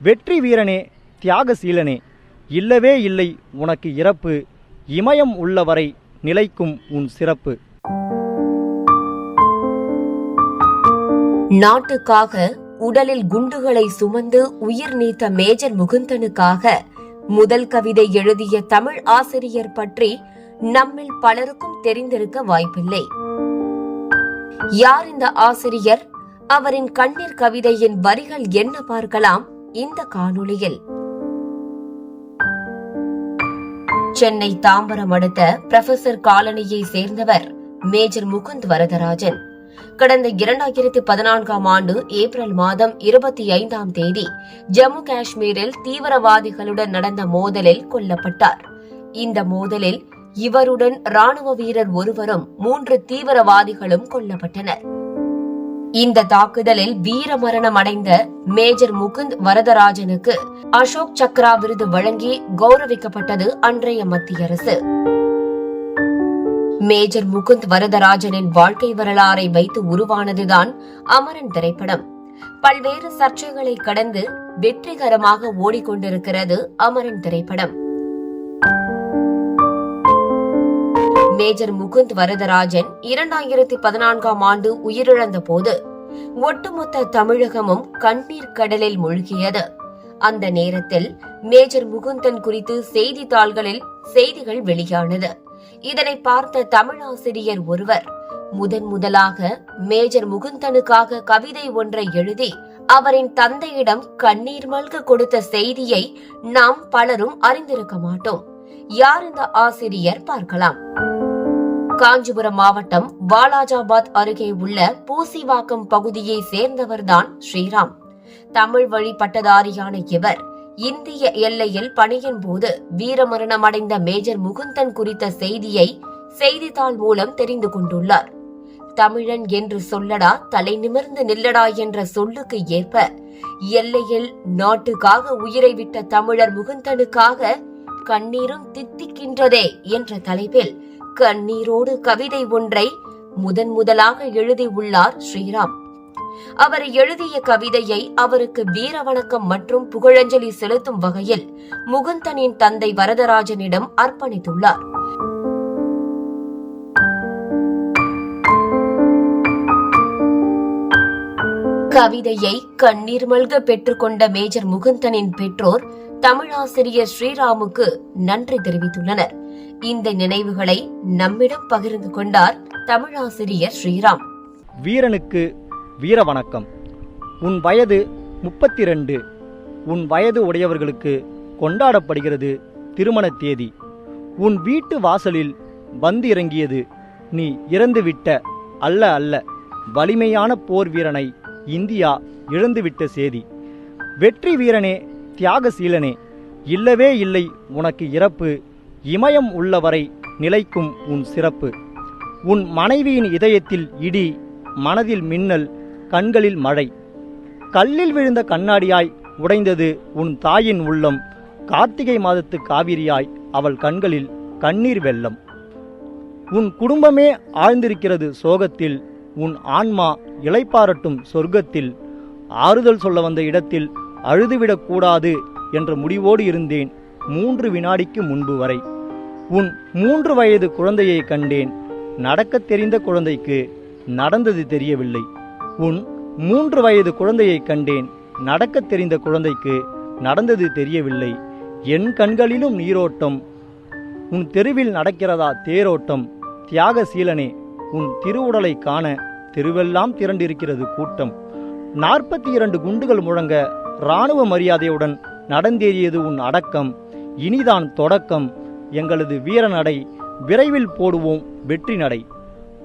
வெற்றி வீரனே தியாகசீலனே. இல்லவே இல்லை உனக்கு இறப்பு. இமயம் உள்ளவரை நிலைக்கும் உன் சிறப்பு. நாட்டுக்காக உடலில் குண்டுகளை சுமந்து உயிர் நீத்த மேஜர் முகுந்தனுக்காக முதல் கவிதை எழுதிய தமிழ் ஆசிரியர் பற்றி நம்மில் பலருக்கும் தெரிந்திருக்க வாய்ப்பில்லை. யார் இந்த ஆசிரியர்? அவரின் கண்ணீர் கவிதையின் வரிகள் என்ன பார்க்கலாம்? இந்த காணொளியில். சென்னை தாம்பரம் அடுத்த புரொஃபசர் காலனியை சேர்ந்தவர் மேஜர் முகுந்த் வரதராஜன். கடந்த இரண்டாயிரத்தி பதினான்காம் ஆண்டு ஏப்ரல் மாதம் இருபத்தி ஐந்தாம் தேதி ஜம்மு காஷ்மீரில் தீவிரவாதிகளுடன் நடந்த மோதலில் கொல்லப்பட்டார். இந்த மோதலில் இவருடன் ராணுவ வீரர் ஒருவரும் மூன்று தீவிரவாதிகளும் கொல்லப்பட்டனர். இந்த தாக்குதலில் வீரமரணம் அடைந்த மேஜர் முகுந்த் வரதராஜனுக்கு அசோக் சக்ரா விருது வழங்கி கௌரவிக்கப்பட்டது அன்றைய மத்திய அரசு. மேஜர் முகுந்த் வரதராஜனின் வாழ்க்கை வரலாறை வைத்து உருவானதுதான் அமரன் திரைப்படம். பல்வேறு சர்ச்சைகளை கடந்து வெற்றிகரமாக ஓடிக்கொண்டிருக்கிறது அமரன் திரைப்படம். மேஜர் முகுந்த் வரதராஜன் இரண்டாயிரத்தி பதினான்காம் ஆண்டு உயிரிழந்த போது ஒட்டுமொத்த தமிழகமும் கண்ணீர் கடலில் மூழ்கியது. அந்த நேரத்தில் மேஜர் முகுந்தன் குறித்து செய்தித்தாள்களில் செய்திகள் வெளியானது. இதனை பார்த்த தமிழாசிரியர் ஒருவர் முதன் முதலாக மேஜர் முகுந்தனுக்காக கவிதை ஒன்றை எழுதி அவரின் தந்தையிடம் கண்ணீர் மல்க கொடுத்த செய்தியை நாம் பலரும் அறிந்திருக்க மாட்டோம். யார் இந்த ஆசிரியர் பார்க்கலாம். காஞ்சிபுரம் மாவட்டம் வாலாஜாபாத் அருகே உள்ள பூசிவாக்கம் பகுதியை சேர்ந்தவர்தான் ஸ்ரீராம். தமிழ் வழி பட்டதாரியான இவர் இந்திய எல்லையில் பணியின் போது வீரமரணமடைந்த மேஜர் முகுந்தன் குறித்த செய்தியை செய்தித்தாள் மூலம் தெரிந்து கொண்டுள்ளார். தமிழன் என்று சொல்லடா தலை நிமிர்ந்து நில்லடா என்ற சொல்லுக்கு ஏற்ப எல்லையில் நாட்டுக்காக உயிரை விட்ட தமிழர் முகுந்தனுக்காக கண்ணீரும் தித்திக்கின்றதே என்ற தலைப்பில் கண்ணீரோடு கவிதை ஒன்றை முதன் முதலாக எழுதியுள்ளார் ஸ்ரீராம். அவர் எழுதிய கவிதையை அவருக்கு வீர வணக்கம் மற்றும் புகழஞ்சலி செலுத்தும் வகையில் முகுந்தனின் தந்தை வரதராஜனிடம் அர்ப்பணித்துள்ளார். கவிதையை கண்ணீர் மல்க பெற்றுக்கொண்ட மேஜர் முகுந்தனின் பெற்றோர் தமிழாசிரியர் ஸ்ரீராமுக்கு நன்றி தெரிவித்துள்ளனர். இந்த நினைவுகளை நம்மிடம் பகிர்ந்து கொண்டார் தமிழாசிரியர் ஸ்ரீராம். வீரனுக்கு வீர வணக்கம். உன் வயது முப்பத்தி ரெண்டு உன் வயது உடையவர்களுக்கு கொண்டாடப்படுகிறது திருமண தேதி. உன் வீட்டு வாசலில் வந்து இறங்கியது நீ இறந்துவிட்ட அல்ல அல்ல. வலிமையான போர் வீரனை இந்தியா இழந்துவிட்ட சேதி. வெற்றி வீரனே தியாகசீலனே. இல்லவே இல்லை உனக்கு இறப்பு. இமயம் உள்ளவரை நிலைக்கும் உன் சிறப்பு. உன் மனைவியின் இதயத்தில் இடி மனதில் மின்னல் கண்களில் மழை. கல்லில் விழுந்த கண்ணாடியாய் உடைந்தது உன் தாயின் உள்ளம். கார்த்திகை மாதத்து காவிரியாய் அவள் கண்களில் கண்ணீர் வெள்ளம். உன் குடும்பமே ஆழ்ந்திருக்கிறது சோகத்தில். உன் ஆன்மா இளைப்பாரட்டும் சொர்க்கத்தில். ஆறுதல் சொல்ல வந்த இடத்தில் அழுதுவிடக் கூடாது என்ற முடிவோடு இருந்தேன் மூன்று வினாடிக்கு முன்பு வரை. உன் மூன்று வயது குழந்தையை கண்டேன். நடக்கத் தெரிந்த குழந்தைக்கு நடந்தது தெரியவில்லை. உன் மூன்று வயது குழந்தையை கண்டேன். நடக்கத் தெரிந்த குழந்தைக்கு நடந்தது தெரியவில்லை. என் கண்களிலும் நீரோட்டம் உன் தெருவில் நடக்கிறதா தேரோட்டம் தியாகசீலனே உன் திருவுடலை காண தெருவெல்லாம் திரண்டிருக்கிறது கூட்டம். நாற்பத்தி இரண்டு குண்டுகள் முழங்க இராணுவ மரியாதையுடன் நடந்தேறியது உன் அடக்கம். இனிதான் தொடக்கம். எங்களது வீரநடை விரைவில் போடுவோம் வெற்றி நடை.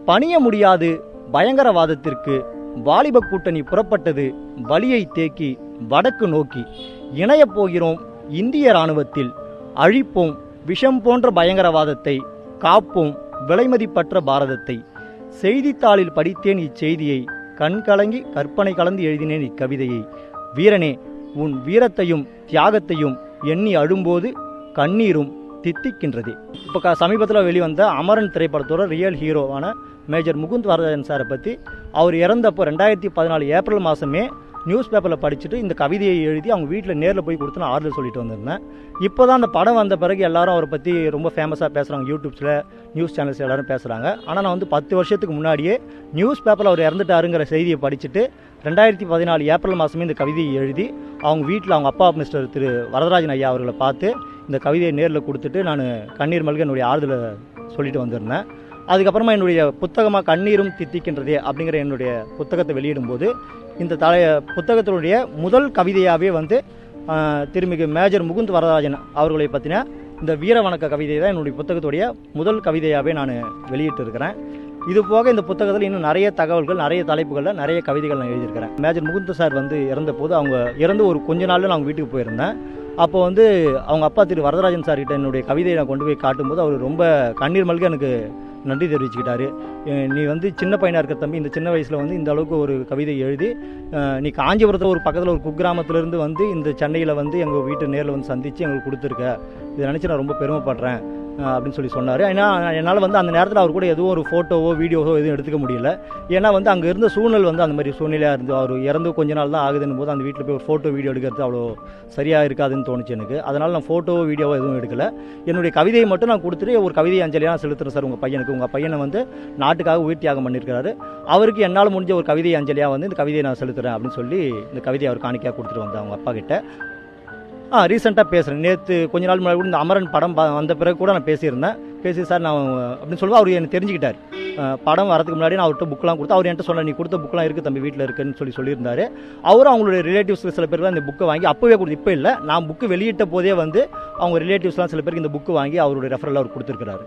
பணிய முடியாது பயங்கரவாதத்திற்கு. வாலிப கூட்டணி புறப்பட்டது வலியை தேக்கி வடக்கு நோக்கி. இணையப் போகிறோம் இந்திய இராணுவத்தில். அழிப்போம் விஷம் போன்ற பயங்கரவாதத்தை. காப்போம் விலைமதிப்பற்ற பாரதத்தை. செய்தித்தாளில் படித்தேன் இச்செய்தியை. கண்கலங்கி கற்பனை கலந்து எழுதினேன் இக்கவிதையை. வீரனே உன் வீரத்தையும் தியாகத்தையும் எண்ணி அழும்போது கண்ணீரும் தித்திக்கின்றது. இப்போ க சமீபத்தில் வெளிவந்த அமரன் திரைப்படத்தோட ரியல் ஹீரோவான மேஜர் முகுந்த் வரதன் சாரை பற்றி அவர் இறந்தப்போ ரெண்டாயிரத்தி பதினாலு ஏப்ரல் மாதமே நியூஸ் பேப்பரில் படிச்சுட்டு இந்த கவிதையை எழுதி அவங்க வீட்டில் நேரில் போய் கொடுத்து நான் ஆறுதல் சொல்லிட்டு வந்திருந்தேன். இப்போ தான் அந்த படம் வந்த பிறகு எல்லாரும் அவரை பற்றி ரொம்ப ஃபேமஸாக பேசுகிறாங்க யூடியூப்ஸில் நியூஸ் சேனல்ஸ் எல்லாரும் பேசுகிறாங்க ஆனால் நான் வந்து பத்து வருஷத்துக்கு முன்னாடியே நியூஸ் பேப்பரில் அவர் இறந்துட்டாருங்கிற செய்தியை படிச்சுட்டு ரெண்டாயிரத்தி பதினாலு ஏப்ரல் மாதமே இந்த கவிதையை எழுதி அவங்க வீட்டில் அவங்க அப்பா மிஸ்டர் திரு வரதராஜன் ஐயா அவர்களை பார்த்து இந்த கவிதையை நேரில் கொடுத்துட்டு நான் கண்ணீர் மல்க என்னுடைய ஆறுதலை சொல்லிட்டு வந்திருந்தேன். அதுக்கப்புறமா என்னுடைய புத்தகமாக கண்ணீரும் தித்திக்கின்றதே அப்படிங்கிற என்னுடைய புத்தகத்தை வெளியிடும்போது இந்த தலைய புத்தகத்தினுடைய முதல் கவிதையாகவே வந்து திருமிகு மேஜர் முகுந்த் வரதராஜன் அவர்களை பற்றின இந்த வீர வணக்க கவிதை தான் என்னுடைய புத்தகத்துடைய முதல் கவிதையாகவே நான் வெளியிட்டு இருக்கிறேன் இது போக இந்த புத்தகத்தில் இன்னும் நிறைய தகவல்கள் நிறைய தலைப்புகளில் நிறைய கவிதைகள் நான் எழுதியிருக்கிறேன். மேஜர் முகுந்த் சார் வந்து இறந்தபோது அவங்க இறந்து ஒரு கொஞ்ச நாளில் நான் அவங்க வீட்டுக்கு போயிருந்தேன். அப்போ வந்து அவங்க அப்பா திரு வரதராஜன் சார் கிட்ட என்னுடைய கவிதையை நான் கொண்டு போய் காட்டும்போது அவர் ரொம்ப கண்ணீர் மல்க எனக்கு நன்றி தெரிவிச்சுக்கிட்டாரு. நீ வந்து சின்ன பையனாக இருக்கிற தம்பி இந்த சின்ன வயசில் வந்து இந்த அளவுக்கு ஒரு கவிதை எழுதி நீ காஞ்சிபுரத்தில் ஒரு பக்கத்தில் ஒரு குக்கிராமத்திலேருந்து வந்து இந்த சென்னையில் வந்து எங்கள் வீட்டு நேரில் வந்து சந்தித்து எங்களுக்கு கொடுத்துருக்க. இதை நினச்சி நான் ரொம்ப பெருமைப்படுறேன். அப்படின்னு சொல்லி சொன்னார். ஏன்னா என்னால் வந்து அந்த நேரத்தில் அவர் கூட எதுவும் ஒரு ஃபோட்டோவோ வீடியோவோ எதுவும் எடுத்துக்க முடியல. ஏன்னா வந்து அங்கே இருந்த சூழ்நிலை வந்து அந்த மாதிரி சூழ்நிலையாக இருந்து அவர் இறந்து கொஞ்ச நாள் தான் ஆகுதுன்னு போது அந்த வீட்டில் போய் ஒரு ஃபோட்டோ வீடியோ எடுக்கிறது அவ்வளோ சரியாக இருக்காதுன்னு தோணுச்சு எனக்கு. அதனால் நான் ஃபோட்டோவோ வீடியோவோ எதுவும் எடுக்கல. என்னுடைய கவிதையை மட்டும் நான் கொடுத்துட்டு ஒரு கவிதை அஞ்சலியாக செலுத்துகிறேன் சார் உங்கள் பையனுக்கு. உங்கள் பையனை வந்து நாட்டுக்காக உயிர் தியாகம் பண்ணியிருக்கிறாரு அவருக்கு என்னால் முடிஞ்ச ஒரு கவிதை அஞ்சலியாக வந்து இந்த கவிதையை நான் செலுத்துகிறேன் அப்படின்னு சொல்லி இந்த கவிதையை அவர் காணிக்கையாக கொடுத்துட்டு வந்தேன் அவங்க அப்பா கிட்ட. ஆ ரீசெண்டாக பேசுகிறேன் நேற்று கொஞ்ச நாள் முன்னாடி கூட இந்த அமரன் படம் வந்த பிறகு கூட நான் பேசியிருந்தேன். பேசி சார் நான் அப்படின்னு சொல்லுவோம் அவர் எனக்கு தெரிஞ்சுக்கிட்டார். படம் வரதுக்கு முன்னாடி நான் அவர்கிட்ட புக்கெலாம் கொடுத்து அவர் என்கிட்ட சொன்ன நீ கொடுத்த புக்கெலாம் இருக்குது தம்பி வீட்டில் இருக்குன்னு சொல்லி சொல்லியிருந்தார். அவரும் அவங்களுடைய ரிலேட்டிவ்ஸ் சில பேருக்கு இந்த புக்கை வாங்கி அப்போவே கொடுத்து இப்போ இல்லை. நான் புக்கு வெளியிட்ட போதே வந்து அவங்க ரிலேட்டிவ்ஸ்லாம் சில பேருக்கு இந்த புக்கு வாங்கி அவருடைய ரெஃபரல் அவர் கொடுத்துருக்கிறாரு.